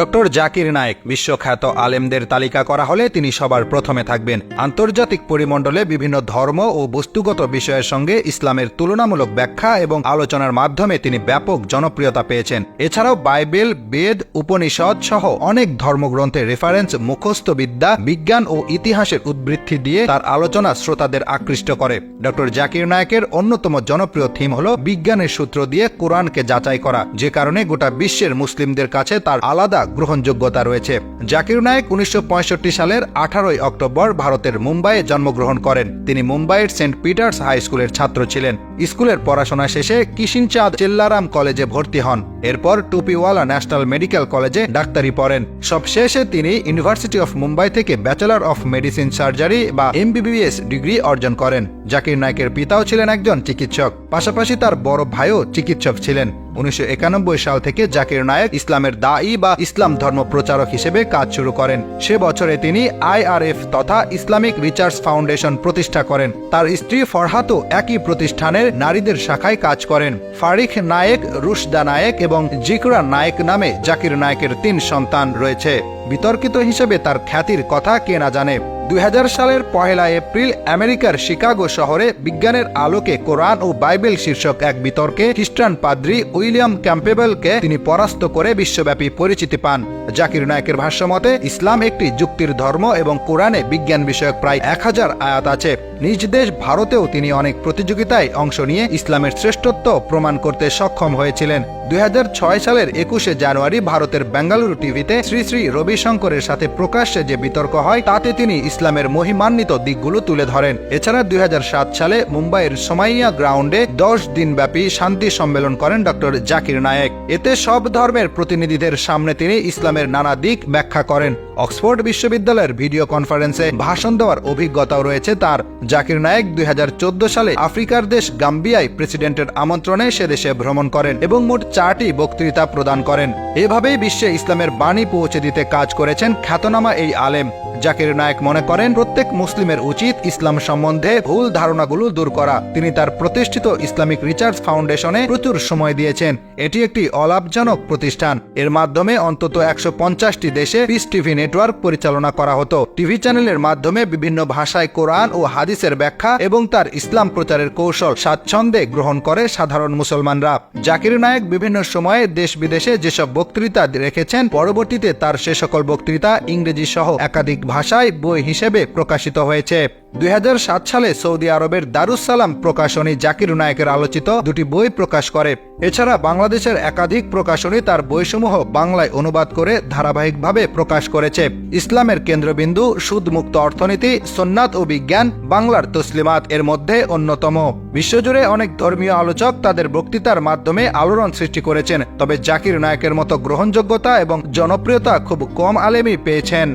Doctor Zakir Naik, বিশ্বখ্যাত আলেমদের তালিকা করা হলে তিনি সবার প্রথমে থাকবেন। আন্তর্জাতিক পরিমণ্ডলে বিভিন্ন ধর্ম ও বস্তুগত বিষয়ের সঙ্গে ইসলামের তুলনামূলক ব্যাখ্যা এবং আলোচনার মাধ্যমে তিনি ব্যাপক জনপ্রিয়তা পেয়েছেন। এছাড়াও বাইবেল, বেদ, উপনিষদ সহ অনেক ধর্মগ্রন্থের রেফারেন্স মুখস্থবিদ্যা বিজ্ঞান ও ইতিহাসের উদ্বৃত্তি দিয়ে তার আলোচনা শ্রোতাদের আকৃষ্ট করে। ডক্টর জাকির নায়েকের অন্যতম জনপ্রিয় থিম হল বিজ্ঞানের সূত্র দিয়ে কোরআনকে যাচাই করা, যে কারণে গোটা বিশ্বের মুসলিমদের কাছে তার আলাদা গ্রহণযোগ্যতা রয়েছে। জাকির নায়েক উনিশশো সালের আঠারোই অক্টোবর ভারতের মুম্বাইয়ে জন্মগ্রহণ করেন। তিনি মুম্বাইয়ের সেন্ট পিটার্স হাই স্কুলের ছাত্র ছিলেন। স্কুলের পড়াশোনা শেষে কিষিনচাঁদ চেল্লারাম কলেজে ভর্তি হন। এরপর টুপিওয়ালা ন্যাশনাল মেডিকেল কলেজে ডাক্তারি পড়েন। সব শেষে তিনি ইউনিভার্সিটি অফ মুম্বাই থেকে ব্যাচেলর অফ মেডিসিন সার্জারি বা এমবিবিএস ডিগ্রি অর্জন করেন। জাকির নায়কের পিতাও ছিলেন একজন চিকিৎসক। পাশাপাশি তার বড় ভাইও চিকিৎসক ছিলেন। উনিশশো একানব্বই সাল থেকে জাকির নায়ক ইসলামের দায়ী বা ইসলাম ধর্ম প্রচারক হিসেবে কাজ শুরু করেন। সে বছরে তিনি আইআরএফ তথা ইসলামিক রিচার্স ফাউন্ডেশন প্রতিষ্ঠা করেন। তার স্ত্রী ফরহাতও একই প্রতিষ্ঠানের নারীদের শাখায় কাজ করেন। ফারিক নায়েক, রুশদা নায়েক এবং জিকরা নায়েক নামে জাকির নায়েকের তিন সন্তান রয়েছে। বিতর্কিত হিসেবে তার খ্যাতির কথা কে না জানে। দুই সালের পহেলা এপ্রিল আমেরিকার শিকাগো শহরে বিজ্ঞানের আলোকে কোরআন ও বাইবেল শীর্ষক এক বিতর্কে খ্রিস্টান পাদ্রী উইলিয়াম ক্যাম্পেবেলকে তিনি পরাস্ত করে বিশ্বব্যাপী পরিচিতি পান। জাকির নায়কের ভাষ্যমতে, ইসলাম একটি যুক্তির ধর্ম এবং কোরআনে বিজ্ঞান বিষয়ক প্রায় এক হাজার আয়াত আছে। নিজ দেশ ভারতেও তিনি অনেক প্রতিযোগিতায় অংশ নিয়ে ইসলামের শ্রেষ্ঠত্ব প্রমাণ করতে সক্ষম হয়েছিলেন। দুই ছয় সালের একুশে জানুয়ারি ভারতের বেঙ্গালুরু টিভিতে শ্রী শ্রী রবিশঙ্করের সাথে প্রকাশ্যে যে বিতর্ক হয়, তাতে তিনি ইসলামের মহিমান্বিত দিকগুলো তুলে ধরেন। এছাড়া দুই হাজার সাত সালে মুম্বাইয়ের সোমাইয়া গ্রাউন্ডে দশ দিনব্যাপী শান্তি সম্মেলন করেন ডক্টর জাকির নায়েক। এতে সব ধর্মের প্রতিনিধিদের সামনে তিনি ইসলামের নানা দিক ব্যাখ্যা করেন। অক্সফোর্ড বিশ্ববিদ্যালয়ের ভিডিও কনফারেন্সে ভাষণ দেওয়ার অভিজ্ঞতাও রয়েছে তার। জাকির নায়েক দুই হাজার চোদ্দ সালে আফ্রিকার দেশ গাম্বিয়ায় প্রেসিডেন্টের আমন্ত্রণে সে দেশে ভ্রমণ করেন এবং মোট চারটি বক্তৃতা প্রদান করেন। এভাবেই বিশ্বে ইসলামের বাণী পৌঁছে দিতে কাজ করেছেন খ্যাতনামা এই আলেম। জাকির নায়েক মনে করেন, প্রত্যেক মুসলিমের উচিত ইসলাম সম্বন্ধে ভুল ধারণাগুলো দূর করা। তিনি তার প্রতিষ্ঠিত ইসলামিক রিচার্জ ফাউন্ডেশনে প্রচুর সময় দিয়েছেন। এটি একটি অলাভজনক প্রতিষ্ঠান। এর মাধ্যমে অন্তত একশো পঞ্চাশটি দেশে পিস টিভি নেটওয়ার্ক পরিচালনা করা হতো। টিভি চ্যানেলের মাধ্যমে বিভিন্ন ভাষায় কোরআন ও হাদিসের ব্যাখ্যা এবং তার ইসলাম প্রচারের কৌশল স্বাচ্ছন্দ্যে গ্রহণ করে সাধারণ মুসলমানরা। জাকির নায়েক বিভিন্ন সময়ে দেশ বিদেশে যেসব বক্তৃতা রেখেছেন, পরবর্তীতে তার সে সকল বক্তৃতা ইংরেজি সহ একাধিক ভাষায় বই হিসেবে প্রকাশিত হয়েছে। দুই হাজার সাত সালে সৌদি আরবের দারুসালাম প্রকাশনী জাকির নায়কের আলোচিত দুটি বই প্রকাশ করে। এছাড়া বাংলাদেশের একাধিক প্রকাশনী তার বইসমূহ বাংলায় অনুবাদ করে ধারাবাহিকভাবে প্রকাশ করেছে। ইসলামের কেন্দ্রবিন্দু, সুদমুক্ত অর্থনীতি সোননাথ ও বিজ্ঞান, বাংলার তসলিমাত এর মধ্যে অন্যতম। বিশ্বজুড়ে অনেক ধর্মীয় আলোচক তাদের বক্তৃতার মাধ্যমে আলোড়ন সৃষ্টি করেছেন, তবে জাকির নায়কের মতো গ্রহণযোগ্যতা এবং জনপ্রিয়তা খুব কম আলেমই পেয়েছেন।